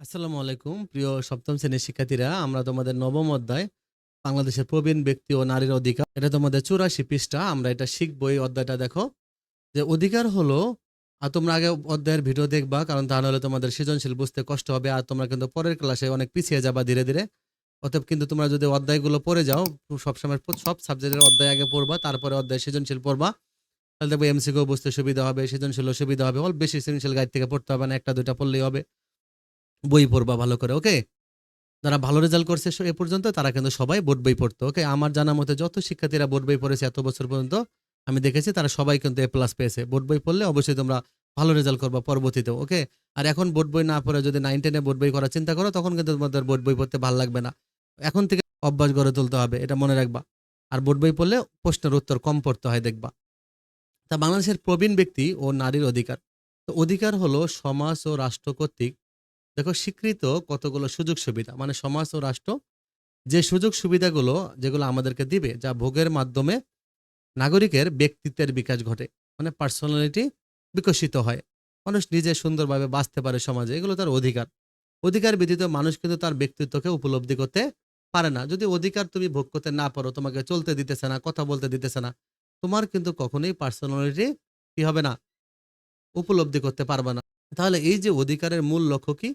আসসালামু আলাইকুম। প্রিয় সপ্তম শ্রেণির শিক্ষার্থীরা, আমরা তোমাদের নবম অধ্যায়, বাংলাদেশের প্রবীণ ব্যক্তি ও নারীর অধিকার, এটা তোমাদের চুরাশি পৃষ্ঠা, আমরা এটা শিখব এই অধ্যায়টা, দেখো। যে অধিকার হলো, আর তোমরা আগে অধ্যায়ের ভিডিও দেখবা, কারণ হলে তোমাদের সৃজনশীল বুঝতে কষ্ট হবে, আর তোমরা কিন্তু পরের ক্লাসে অনেক পিছিয়ে যাবা ধীরে ধীরে। অতএব কিন্তু তোমরা যদি অধ্যায়গুলো পড়ে যাও সবসময় সব সাবজেক্টের অধ্যায় আগে পড়বা, তারপরে অধ্যায় সৃজনশীল পড়বা। তাহলে দেখবে এমসিকেও বুঝতে সুবিধা হবে সৃজনশীল সুবিধা হবে অল্প বেশি সৃজনশীল গাইড থেকে পড়তে হবে না, একটা দুইটা পড়লেই হবে। বই পড়বা ভালো করে ওকে যারা ভালো রেজাল্ট করছে এ পর্যন্ত তারা কিন্তু সবাই বোর্ড বই পড়তো ওকে আমার জানা মতে যত শিক্ষার্থীরা বোর্ড বই পড়েছে এত বছর পর্যন্ত, আমি দেখেছি তারা সবাই কিন্তু এ প্লাস পেয়েছে। বোর্ড বই পড়লে অবশ্যই তোমরা ভালো রেজাল্ট করবা পরবর্তীতে ওকে আর এখন বোর্ড বই না পড়ে যদি নাইন টেনে বোর্ড বই করার চিন্তা করো, তখন কিন্তু তোমাদের বোর্ড বই পড়তে ভালো লাগবে না। এখন থেকে অভ্যাস গড়ে তুলতে হবে, এটা মনে রাখবা। আর বোর্ড বই পড়লে প্রশ্নের উত্তর কম পড়তে হয়, দেখবা। তা বাংলাদেশের প্রবীণ ব্যক্তি ও নারীর অধিকার। তো অধিকার হলো সমাজ ও রাষ্ট্র কর্তৃক দেখো, স্বীকৃত কতগুলো সুযোগ সুবিধা? মানে সমাজ ও রাষ্ট্র, যে সুযোগ সুবিধাগুলো যেগুলো আমাদেরকে দিবে, যা ভোগের মাধ্যমে নাগরিকের ব্যক্তিত্বের বিকাশ ঘটে মানে পার্সোনালিটি বিকশিত হয়। মানুষ নিজে সুন্দরভাবে বাঁচতে পারে সমাজে, এগুলো তার অধিকার। অধিকার ব্যতীত মানুষ কিন্তু তার ব্যক্তিত্বকে উপলব্ধি করতে পারে না। যদি অধিকার তুমি ভোগ করতে না পারো, তোমাকে চলতে দিতেছে না, কথা বলতে দিতেছে না, তোমার কিন্তু কখনোই পার্সোনালিটি কি হবে না? উপলব্ধি করতে পারবে না। তাহলে এই যে অধিকারের মূল লক্ষ্য কি?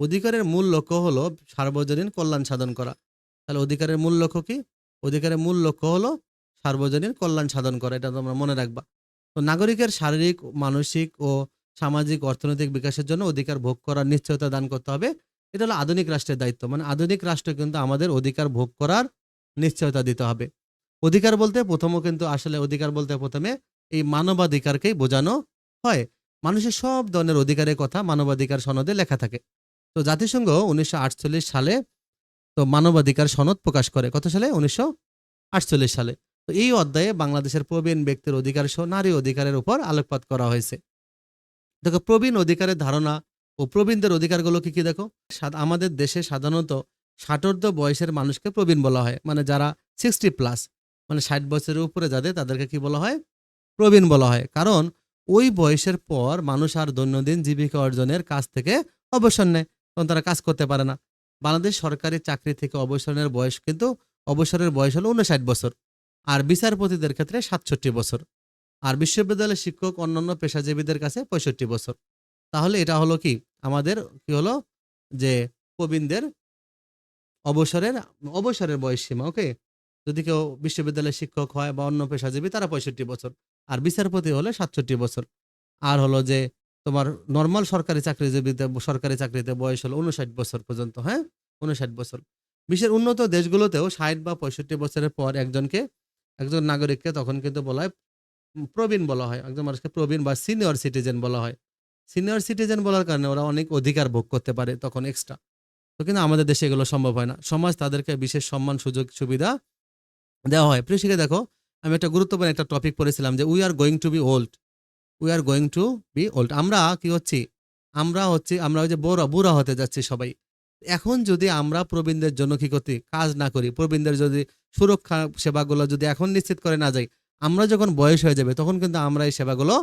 অধিকারের মূল লক্ষ্য হলো সার্বজনীন কল্যাণ সাধন করা। তাহলে অধিকারের মূল লক্ষ্য কি? অধিকারের মূল লক্ষ্য হলো সার্বজনীন কল্যাণ সাধন করা, এটা তোমরা মনে রাখবা। তো নাগরিকের শারীরিক, মানসিক ও সামাজিক অর্থনৈতিক বিকাশের জন্য অধিকার ভোগ করার নিশ্চয়তা দান করতে হবে। এটা হলো আধুনিক রাষ্ট্রের দায়িত্ব। মানে আধুনিক রাষ্ট্র কিন্তু আমাদের অধিকার ভোগ করার নিশ্চয়তা দিতে হবে। অধিকার বলতে প্রথমও কিন্তু আসলে অধিকার বলতে প্রথমে এই মানবাধিকারকেই বোঝানো হয়। মানুষের সব ধরনের অধিকারের কথা মানবাধিকার সনদে লেখা থাকে। তো জাতিসংঘ উনিশশো আটচল্লিশ সালে তো মানবাধিকার সনদ প্রকাশ করে। কত সালে? উনিশশো আটচল্লিশ সালে। তো এই অধ্যায়ে বাংলাদেশের প্রবীণ ব্যক্তির অধিকার সহ নারী অধিকারের উপর আলোকপাত করা হয়েছে। দেখো, প্রবীণ অধিকারের ধারণা ও প্রবীণদের অধিকারগুলো কি কি দেখো? আমাদের দেশে সাধারণত ষাটোর্ধ বয়সের মানুষকে প্রবীণ বলা হয়। মানে যারা সিক্সটি প্লাস মানে ষাট বছরের উপরে যাদের, তাদেরকে কি বলা হয়? প্রবীণ বলা হয়। কারণ ওই বয়সের পর মানুষ আর দৈনন্দিন জীবিকা অর্জনের কাজ থেকে অবসর নেয়। তখন তারা কাজ করতে পারে না। বাংলাদেশ সরকারি চাকরি থেকে অবসরের বয়স কিন্তু অবসরের বয়স হলো উনষাট বছর আর বিচারপতিদের ক্ষেত্রে সাতষট্টি বছর আর বিশ্ববিদ্যালয়ের শিক্ষক অন্যান্য পেশাজীবীদের কাছে পঁয়ষট্টি বছর। তাহলে এটা হলো কি? আমাদের কি হলো? যে প্রবীণদের অবসরের অবসরের বয়স সীমা, ওকে? যদি কেউ বিশ্ববিদ্যালয়ের শিক্ষক হয় বা অন্য পেশাজীবী, তারা পঁয়ষট্টি বছর আর বিচারপতি হলে সাতষট্টি বছর। আর হলো যে তোমার নর্মাল সরকারি চাকরিজীবীতে সরকারি চাকরিতে বয়স হলো উনষাট বছর পর্যন্ত হ্যাঁ? উনষাট বছর। বিশ্বের উন্নত দেশগুলোতেও ষাট বা পঁয়ষট্টি বছরের পর একজনকে, একজন নাগরিককে তখন কিন্তু বলা হয় প্রবীণ বলা হয়। একজন মানুষকে প্রবীণ বা সিনিয়র সিটিজেন বলা হয়। সিনিয়র সিটিজেন বলার কারণে ওরা অনেক অধিকার ভোগ করতে পারে তখন এক্সট্রা তো কিন্তু আমাদের দেশে এগুলো সম্ভব হয় না। সমাজ তাদেরকে বিশেষ সম্মান, সুযোগ, সুবিধা দেওয়া হয়। প্রিয় শিখে দেখো, আমি একটা গুরুত্বপূর্ণ একটা টপিক পড়েছিলাম যে we are going to be old we are going to be old আমরা কি হচ্ছি? আমরা হচ্ছি আমরা ওই যে বড় বুড়া হতে যাচ্ছি সবাই। এখন যদি আমরা প্রবীণদের জন্য কি করতে কাজ না করি প্রবীণদের যদি সুরক্ষা সেবাগুলো যদি এখন নিশ্চিত করে না যাই আমরা যখন বয়স হয়ে যাবে তখন কিন্তু আমরা এই সেবাগুলো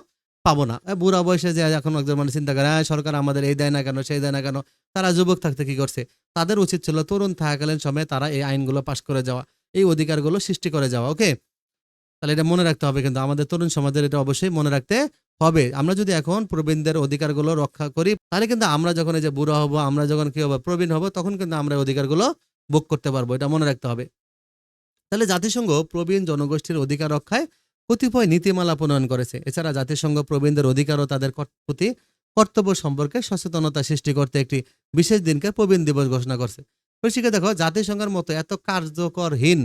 পাবো না। বুড়া বয়সে যে এখন একজন মানুষ চিন্তা করে "হ্যাঁ, সরকার আমাদের এই দেয় না কেন সেই দেয় না কেন? তারা যুবক থাকতে কি করছে? তাদের উচিত ছিল তরুণ থাকাকালীন সময়ে তারা এই আইনগুলো পাশ করে যাওয়া এই অধিকারগুলো সৃষ্টি করে যাওয়া ওকে তাহলে এটা মনে রাখতে হবে কিন্তু আমাদের তরুণ সমাজের এটা অবশ্যই মনে রাখতে হবে। আমরা যদি এখন প্রবীণদের অধিকারগুলো রক্ষা করি, তাহলে কিন্তু আমরা যখন এই যে বুড়ো হব, আমরা যখন কি হব প্রবীণ হব, তখন কিন্তু আমরা অধিকারগুলো ভোগ করতে পারব, এটা মনে রাখতে হবে। তাহলে জাতিসংঘ প্রবীণ জনগোষ্ঠীর অধিকার রক্ষায় কতিপয় নীতিমালা প্রণয়ন করেছে। এছাড়া জাতিসংঘ প্রবীণদের অধিকার ও তাদের প্রতি কর্তব্য সম্পর্কে সচেতনতা সৃষ্টি করতে একটি বিশেষ দিনকে প্রবীণ দিবস ঘোষণা করছে। শিখে দেখো, জাতিসংঘের মতো এত কার্যকরহীন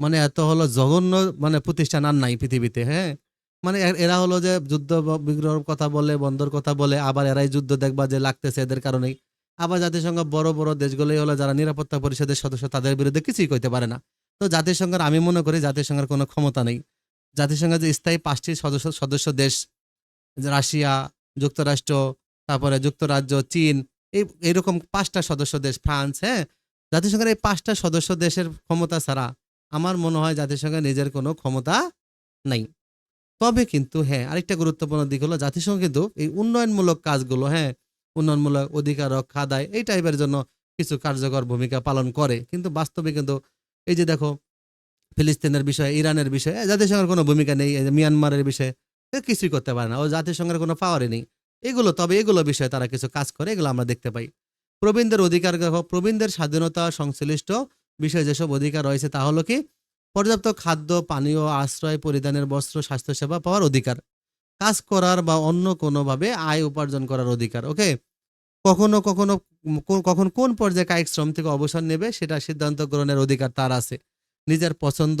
মানে এত হলো জঘন্য মানে প্রতিষ্ঠান আর নাই পৃথিবীতে হ্যাঁ? মানে এরা হলো যে যুদ্ধ ব- বিগ্রহের কথা বলে, বন্দর কথা বলে, আবার এরাই যুদ্ধ দেখবা যে লাগতেছে এদের কারণেই। আবার জাতিসংঘ বড় বড় দেশগুলোই হলো যারা নিরাপত্তা পরিষদের সদস্য তাদের বিরুদ্ধে কিছুই কইতে পারে না। তো জাতিসংঘের, আমি মনে করি জাতিসংঘের কোনো ক্ষমতা নেই। জাতিসংঘের যে স্থায়ী পাঁচটি সদস্য সদস্য দেশ, রাশিয়া, যুক্তরাষ্ট্র, তারপরে যুক্তরাজ্য, চীন, এই, এইরকম পাঁচটা সদস্য দেশ, ফ্রান্স হ্যাঁ? জাতিসংঘের এই পাঁচটা সদস্য দেশের ক্ষমতা ছাড়া আমার মনে হয় জাতিসংঘের নিজের কোনো ক্ষমতা নাই। তবে কিন্তু হ্যাঁ আরেকটা গুরুত্বপূর্ণ দিক হলো জাতিসংঘ কিন্তু এই উন্নয়নমূলক কাজগুলো হ্যাঁ উন্নয়নমূলক অধিকার রক্ষা আদায় এই টাইপের জন্য কিছু কার্যকর ভূমিকা পালন করে। কিন্তু বাস্তবে কিন্তু এই যে দেখো, ফিলিস্তিনের বিষয়ে, ইরানের বিষয়ে জাতিসংঘের কোনো ভূমিকা নেই মিয়ানমারের বিষয়ে কিছুই করতে পারে না। ও জাতিসংঘের কোনো পাওয়ারই নেই। এগুলো, তবে এগুলো বিষয়ে তারা কিছু কাজ করে, এগুলো আমরা দেখতে পাই। প্রবীণদের অধিকার প্রবীণদের স্বাধীনতা সংশ্লিষ্ট বিষয়ে যেসব অধিকার রয়েছে তা হলো কি? পর্যাপ্ত খাদ্য, পানীয়, আশ্রয়, পরিধানের বস্ত্র, স্বাস্থ্যসেবা পাওয়ার অধিকার। কাজ করার বা অন্য কোনোভাবে আয় উপার্জন করার অধিকার, ওকে? কখনো কখনো কখন কোন পর্যায়ে কায়িক শ্রম থেকে অবসর নেবে সেটা সিদ্ধান্ত গ্রহণের অধিকার তার আছে। নিজের পছন্দ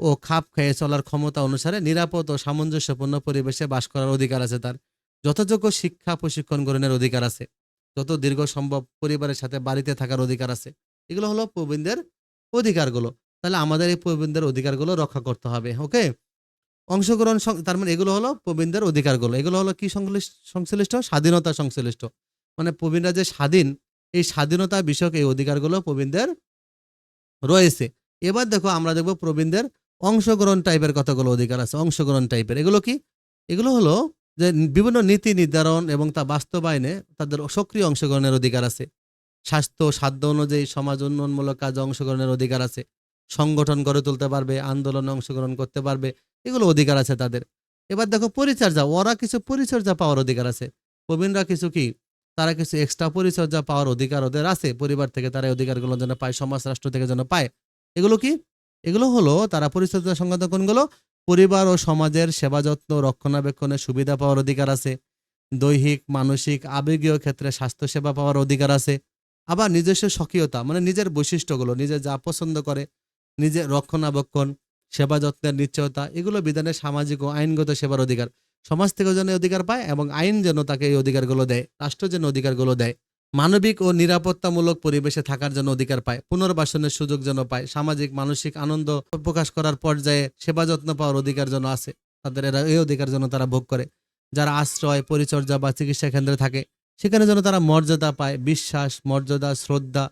ও খাপ খেয়ে চলার ক্ষমতা অনুসারে নিরাপদ ও সামঞ্জস্যপূর্ণ পরিবেশে বাস করার অধিকার আছে তার। যথাযোগ্য শিক্ষা, প্রশিক্ষণ গ্রহণের অধিকার আছে। যত দীর্ঘ সম্ভব পরিবারের সাথে বাড়িতে থাকার অধিকার আছে। এগুলো হলো প্রবীণদের অধিকারগুলো। তাহলে আমাদের এই প্রবীণদের অধিকারগুলো রক্ষা করতে হবে, ওকে? অংশগ্রহণ তার মানে এগুলো হলো প্রবীণদের অধিকারগুলো। এগুলো হলো কি সংশ্লিষ্ট স্বাধীনতা সংশ্লিষ্ট। মানে প্রবীণরা যে স্বাধীন, এই স্বাধীনতা বিষয়ক এই অধিকারগুলো প্রবীণদের রয়েছে। এবার দেখো আমরা দেখব প্রবীণদের অংশগ্রহণ টাইপের কতগুলো অধিকার আছে। অংশগ্রহণ টাইপের এগুলো কি? এগুলো হলো যে বিভিন্ন নীতি নির্ধারণ এবং তা বাস্তবায়নে তাদের সক্রিয় অংশগ্রহণের অধিকার আছে। স্বাস্থ্য, সাধ্য অনুযায়ী সমাজ উন্নয়নমূলক কাজে অংশগ্রহণের অধিকার আছে। সংগঠন গড়ে তুলতে পারবে, আন্দোলনে অংশগ্রহণ করতে পারবে, এগুলো অধিকার আছে তাদের। এবার দেখো পরিচর্যা, ওরা কিছু পরিচর্যা পাওয়ার অধিকার আছে। প্রবীণরা কিছু কি? তারা কিছু এক্সট্রা পরিচর্যা পাওয়ার অধিকার ওদের আছে। পরিবার থেকে তারা অধিকারগুলো যেন পায়, সমাজ, রাষ্ট্র থেকে যেন পায়। এগুলো কি? এগুলো হলো তারা পরিচর্যা সংক্রান্ত কোনগুলো? পরিবার ও সমাজের সেবা যত্ন, রক্ষণাবেক্ষণের সুবিধা পাওয়ার অধিকার আছে। দৈহিক, মানসিক, আবেগীয় ক্ষেত্রে স্বাস্থ্যসেবা পাওয়ার অধিকার আছে। আবার নিজস্ব স্বকীয়তা মানে নিজের বৈশিষ্ট্যগুলো, নিজে যা পছন্দ করে নিজের রক্ষণাবেক্ষণ, সেবা যত্নের নিশ্চয়তা, এগুলো বিধানের সামাজিক ও আইনগত সেবার অধিকার। সমাজ থেকে যেন অধিকার পায় এবং আইন যেন তাকে এই অধিকারগুলো দেয়, রাষ্ট্র যেন অধিকারগুলো দেয়। মানবিক ও নিরাপত্তামূলক পরিবেশে থাকার জন্য অধিকার পায়, পুনর্বাসনের সুযোগ যেন পায়, সামাজিক, মানসিক আনন্দ প্রকাশ করার পর্যায়ে সেবা যত্ন পাওয়ার অধিকার যেন আছে, তাদের এরা এই অধিকার যেন তারা ভোগ করে। যারা আশ্রয়, পরিচর্যা বা চিকিৎসা কেন্দ্রে থাকে সেখানে যেন তারা মর্যাদা পায়, বিশ্বাস, মর্যাদা, শ্রদ্ধা,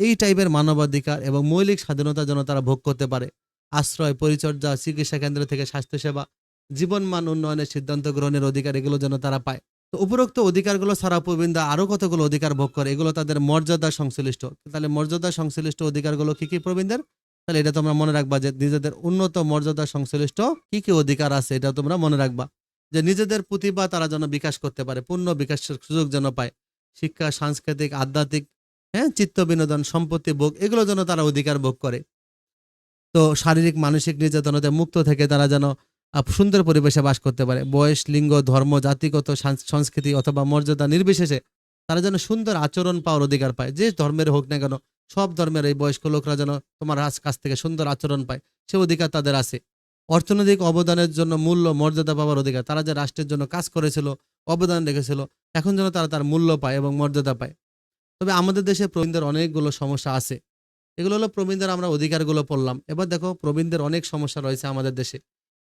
এই টাইপের মানবাধিকার এবং মৌলিক স্বাধীনতা যেন তারা ভোগ করতে পারে। আশ্রয়, পরিচর্যা, চিকিৎসা কেন্দ্র থেকে স্বাস্থ্যসেবা, জীবনমান উন্নয়নের সিদ্ধান্ত গ্রহণের অধিকার এগুলো যেন তারা পায়। তো উপরোক্ত অধিকারগুলো ছাড়া প্রবীণরা আরও কতগুলো অধিকার ভোগ করে, এগুলো তাদের মর্যাদা সংশ্লিষ্ট। তাহলে মর্যাদা সংশ্লিষ্ট অধিকারগুলো কি কি প্রবীণদের? তাহলে এটা তোমরা মনে রাখবা যে নিজেদের উন্নত মর্যাদা সংশ্লিষ্ট কি কি অধিকার আছে এটা তোমরা মনে রাখবা। যে নিজেদের প্রতিভা তারা যেন বিকাশ করতে পারে, পূর্ণ বিকাশের সুযোগ যেন পায়। শিক্ষা, সাংস্কৃতিক, আধ্যাত্মিক হ্যাঁ চিত্ত বিনোদন, সম্পত্তি ভোগ, এগুলো যেন তারা অধিকার ভোগ করে। তো শারীরিক, মানসিক নির্যাতনতে মুক্ত থেকে তারা যেন সুন্দর পরিবেশে বাস করতে পারে। বয়স, লিঙ্গ, ধর্ম, জাতিগত সংস্কৃতি অথবা মর্যাদা নির্বিশেষে তারা যেন সুন্দর আচরণ পাওয়ার অধিকার পায়। যে ধর্মের হোক না কেন, সব ধর্মের এই বয়স্ক লোকরা যেন তোমার কাছ থেকে সুন্দর আচরণ পায়, সে অধিকার তাদের আছে। অর্থনৈতিক অবদানের জন্য মূল্য, মর্যাদা পাওয়ার অধিকার। তারা যে রাষ্ট্রের জন্য কাজ করেছিল, অবদান রেখেছিল, এখন যেন তারা তার মূল্য পায় এবং মর্যাদা পায়। তবে আমাদের দেশে প্রবীণদের অনেকগুলো সমস্যা আছে। এগুলো হলো প্রবীণদের আমরা অধিকারগুলো পড়লাম। এবার দেখো, প্রবীণদের অনেক সমস্যা রয়েছে আমাদের দেশে।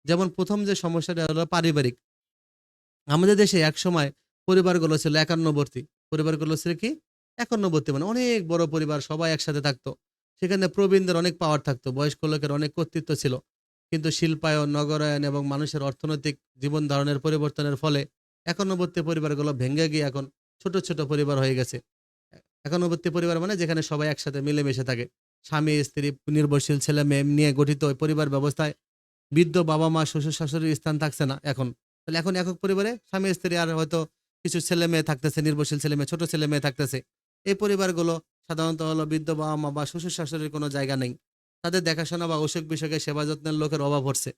যেমন প্রথম যে সমস্যাটা হলো পারিবারিক। আমাদের দেশে এক সময় পরিবারগুলো ছিল একান্নবর্তী। পরিবারগুলো ছিল কি? একান্নবর্তী মানে অনেক বড় পরিবার সবাই একসাথে থাকতো। সেখানে প্রবীণদের অনেক পাওয়ার থাকতো। বয়স্ক লোকের অনেক কর্তৃত্ব ছিল। কিন্তু শিল্পায়ন, নগরায়ন এবং মানুষের অর্থনৈতিক জীবন ধারণের পরিবর্তনের ফলে একান্নবর্তী পরিবারগুলো ভেঙে গিয়ে এখন ছোট ছোট পরিবার হয়ে গেছে। একান্নবর্তী পরিবার মানে যেখানে সবাই একসাথে মিলেমিশে থাকে। স্বামী, স্ত্রী, নির্ভরশীল ছেলে মেয়ে নিয়ে গঠিত পরিবার ব্যবস্থায় বৃদ্ধ বাবা মা, শ্বশুর শাশুড়ির স্থান থাকছে না এখন। তাহলে এখন একক পরিবারে স্বামী, স্ত্রী আর হয়তো কিছু ছেলে মেয়ে থাকতেছে, নির্ভরশীল ছেলে মেয়ে, ছোট ছেলে মেয়ে থাকতেছে। এই পরিবারগুলো সাধারণত হলো বৃদ্ধ বাবা মা বা শ্বশুর শাশুড়ির কোনো জায়গা নেই। তাদের দেখাশোনা বা অসুখ বিসুখে সেবা যত্নের লোকের অভাব হচ্ছে।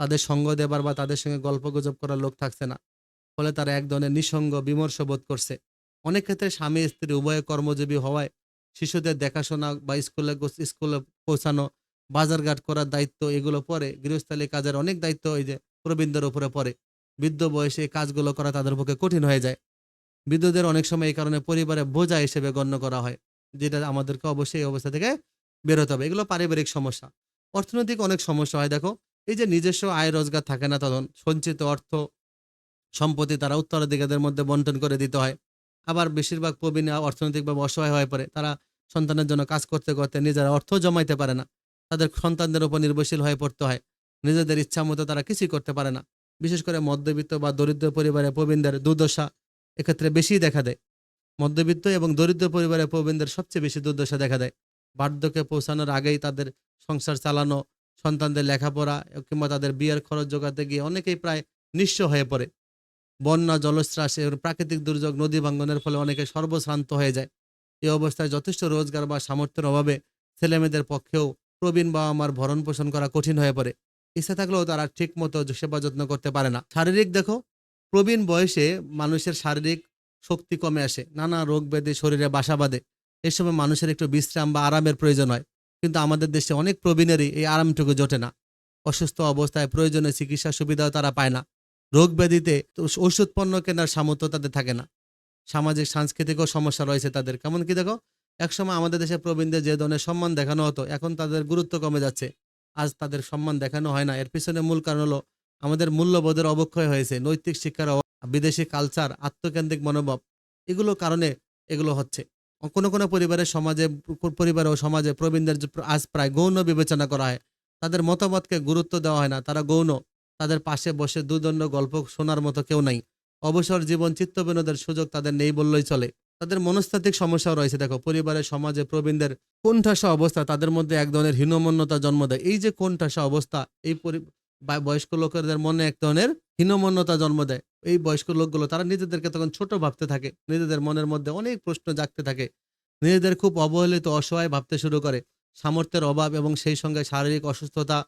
তাদের সঙ্গ দেবার বা তাদের সঙ্গে গল্প গুজব করার লোক থাকছে না। ফলে তারা এক ধরনের নিঃসঙ্গ বিমর্ষ বোধ করছে। অনেক ক্ষেত্রে স্বামী স্ত্রী উভয়ে কর্মজীবী হওয়ায় শিশুদের দেখাশোনা বা স্কুলে স্কুলে পৌঁছানো, বাজারঘাট করার দায়িত্ব এগুলো পরে। গৃহস্থালী কাজের অনেক দায়িত্ব এই যে প্রবীণদের উপরে পড়ে। বৃদ্ধ বয়সে এই কাজগুলো করা তাদের পক্ষে কঠিন হয়ে যায়। বৃদ্ধদের অনেক সময় এই কারণে পরিবারে বোঝা হিসেবে গণ্য করা হয়, যেটা আমাদেরকে অবশ্যই এই অবস্থা থেকে বেরোতে হবে। এগুলো পারিবারিক সমস্যা। অর্থনৈতিক অনেক সমস্যা হয়। দেখো, এই যে নিজস্ব আয় রোজগার থাকে না তখন, সঞ্চিত অর্থ, সম্পত্তি তারা উত্তরাধিকারদের মধ্যে বন্টন করে দিতে হয়। আবার বেশিরভাগ প্রবীণ অর্থনৈতিকভাবে অসহায় হয়ে পড়ে। তারা সন্তানের জন্য কাজ করতে করতে নিজেরা অর্থ জমাইতে পারে না। তাদের সন্তানদের উপর নির্ভরশীল হয়ে পড়তে হয়। নিজেদের ইচ্ছা মতো তারা কিছুই করতে পারে না। বিশেষ করে মধ্যবিত্ত বা দরিদ্র পরিবারে প্রবীণদের দুর্দশা এক্ষেত্রে বেশি দেখা দেয়। মধ্যবিত্ত এবং দরিদ্র পরিবারে প্রবীণদের সবচেয়ে বেশি দুর্দশা দেখা দেয়। বার্ধক্যে পৌঁছানোর আগেই তাদের সংসার চালানো, সন্তানদের লেখাপড়া কিংবা তাদের বিয়ের খরচ জোগাতে গিয়ে অনেকেই প্রায় নিঃস্ব হয়ে পড়ে। বন্যা, জলস্রাস এবং প্রাকৃতিক দুর্যোগ, নদী ভাঙ্গনের ফলে অনেকে সর্বশ্রান্ত হয়ে যায়। এই অবস্থায় যথেষ্ট রোজগার বা সামর্থ্যের অভাবে ছেলেমেয়েদের পক্ষেও প্রবীণ বাবা আমার ভরণ পোষণ করা কঠিন হয়ে পড়ে। ইচ্ছা থাকলেও তারা ঠিক মতো সেবা যত্ন করতে পারে না। শারীরিক দেখো, প্রবীণ বয়সে মানুষের শারীরিক শক্তি কমে আসে। নানা রোগ ব্যাধি শরীরে বাসা বাঁধে। এই সময় মানুষের একটু বিশ্রাম বা আরামের প্রয়োজন হয়। কিন্তু আমাদের দেশে অনেক প্রবীণেরই এই আরামটুকু জোটে না। অসুস্থ অবস্থায় প্রয়োজনীয় চিকিৎসা সুবিধাও তারা পায় না। রোগ ব্যাধিতে ওষুধ পণ্য কেনার সামর্থ্য তাদের থাকে না। সামাজিক, সাংস্কৃতিকও সমস্যা রয়েছে তাদের। কেমন কি দেখো? একসময় আমাদের দেশে প্রবীণদের যে ধরনের সম্মান দেখানো হতো, এখন তাদের গুরুত্ব কমে যাচ্ছে। আজ তাদের সম্মান দেখানো হয় না। এর পিছনে মূল কারণ হলো আমাদের মূল্যবোধের অবক্ষয় হয়েছে। নৈতিক শিক্ষার বিদেশি কালচার আত্মকেন্দ্রিক মনোভাব এগুলো কারণে এগুলো হচ্ছে। কোনো কোনো পরিবারের সমাজে, পরিবার ও সমাজে প্রবীণদের আজ প্রায় গৌণ বিবেচনা করা হয়, তাদের মতামতকে গুরুত্ব দেওয়া হয় না। তারা গৌণ, তাদের পাশে বসে দুদণ্ড গল্প শোনার মতো কেউ নাই। অবসর জীবন, চিত্ত বিনোদের সুযোগ তাদের নেই বললেই চলে। তাদের মনস্তাত্ত্বিক সমস্যাও রয়েছে। দেখো, পরিবারের সমাজে প্রবীণদের কোণঠাসা অবস্থা তাদের মধ্যে এক ধরনের হীনমন্যতা জন্ম দেয়। এই যে কোণঠাসা অবস্থা, এই বয়স্ক লোকেদের মনে এক ধরনের হীনমন্যতা জন্ম দেয়। এই বয়স্ক লোকগুলো, তারা নিজেদেরকে তখন ছোট ভাবতে থাকে। নিজেদের মনের মধ্যে অনেক প্রশ্ন জাগতে থাকে। নিজেদের খুব অবহেলিত, অসহায় ভাবতে শুরু করে। সামর্থ্যের অভাব এবং সেই সঙ্গে শারীরিক অসুস্থতা,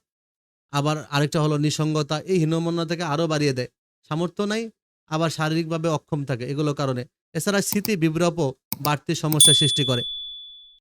আবার আরেকটা হলো নিসঙ্গতা, এই হীনমন্যতাকে আরও বাড়িয়ে দেয়। সামর্থ্য নাই, আবার শারীরিকভাবে অক্ষম থাকে এগুলো কারণে। এছাড়া স্মৃতি বিভ্রপও বাড়তি সমস্যা সৃষ্টি করে।